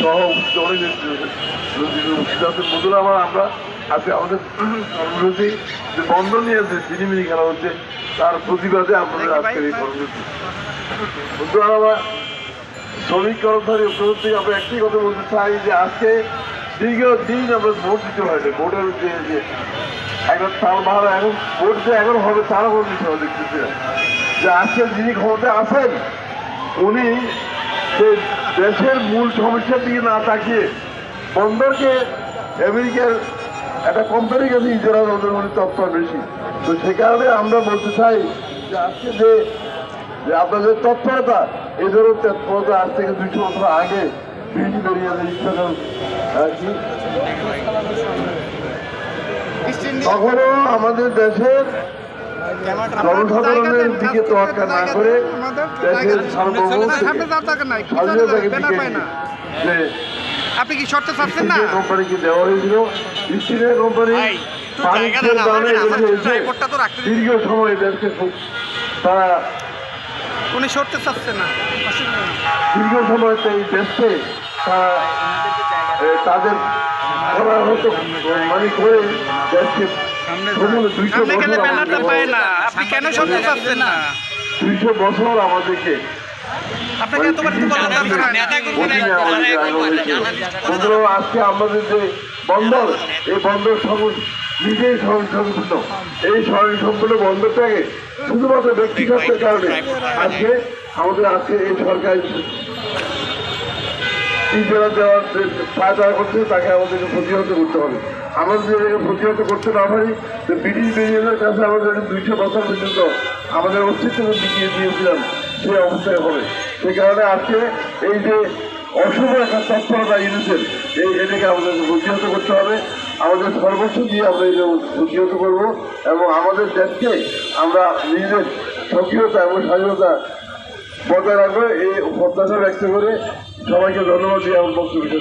সহ অনেক সিদ্ধান্ত। বন্ধুরা আমার আমরা আজকে আমাদের কর্মসূচি যে বন্ধ নিয়ে যে চিনিমিনি খেলা হচ্ছে তার প্রতিবাদে আপনাদের আজকের এই কর্মসূচি। বন্ধুরা আমার শ্রমিক কর্মচারী প্রধান থেকে আমরা একটি কথা বলতে চাই যে আজকে দীর্ঘ দিন আমরা ভোট দিতে হয়নি। ভোটের যে এখন তার মারা এখন ভোট যে এখন হবে তারা ভোট দিতে হবে দেখতেছি যে আজকে যিনি ক্ষমতায় আছেন উনি সেই দেশের মূল সমস্যার দিকে না তাকিয়ে বন্দরকে আমেরিকার একটা কোম্পানির কাছে ইজারা ওদের উনি তৎপর বেশি। তো সে কারণে আমরা বলতে চাই যে আজকে যে যে আপনাদের তৎপরতা এই ধরনের তৎপরতা আজ থেকে দুইশো বছর আগে ব্রিটিশ বেরিয়ে ইস্টার্ন কি তখনও আমাদের দেশের জনসাধারণের দিকে তোয়াক্কা না করে দেশের সার্বভৌম স্বাধীনতাকে দিকে যে আপনি কি শর্ত চাচ্ছেন না? কোম্পানিকে দেওয়া হয়েছিল ইস্ট কোম্পানি বাণিজ্যের দীর্ঘ সময় দেশকে তারা উনি সরতে চাচ্ছেন না। দীর্ঘ সময় তো এই দেশকে তারা তাদের করা হতো মানে করে দেশকে ব্যানারটা আমাদেরকে- পায় না। আপনি কেন না? দুইশো বছর আপনাকে এতবার আজকে আমাদের যে বন্দর এই বন্দর নিজেই স্বয়ংসম্পূর্ণ। এই স্বয়ংসম্পূর্ণ বন্দরটাকে শুধুমাত্র ব্যক্তি স্বার্থের কারণে আজকে আমাদের আজকে এই সরকার ইজারা দেওয়ার যে করছে, তাকে আমাদেরকে প্রতিহত করতে হবে। আমরা যদি এটাকে প্রতিহত করতে না পারি, তো ব্রিটিশ বেরিয়ারের কাছে আমাদের দুইশো বছর পর্যন্ত আমাদের অস্তিত্ব বিকিয়ে দিয়েছিলাম সেই অবস্থায় হবে। সেই কারণে আজকে এই যে অশুভ একটা তৎপরতা ইউনিসের এই এটাকে আমাদেরকে প্রতিহত করতে হবে। আমাদের সর্বস্ব দিয়ে আমরা এটা প্রতিহত করব এবং আমাদের দেশকে আমরা নিজেদের সক্রিয়তা এবং স্বাধীনতা বজায় রাখব, এই প্রত্যাশা ব্যক্ত করে সবাইকে ধন্যবাদ দিয়ে আমার বক্তব্য।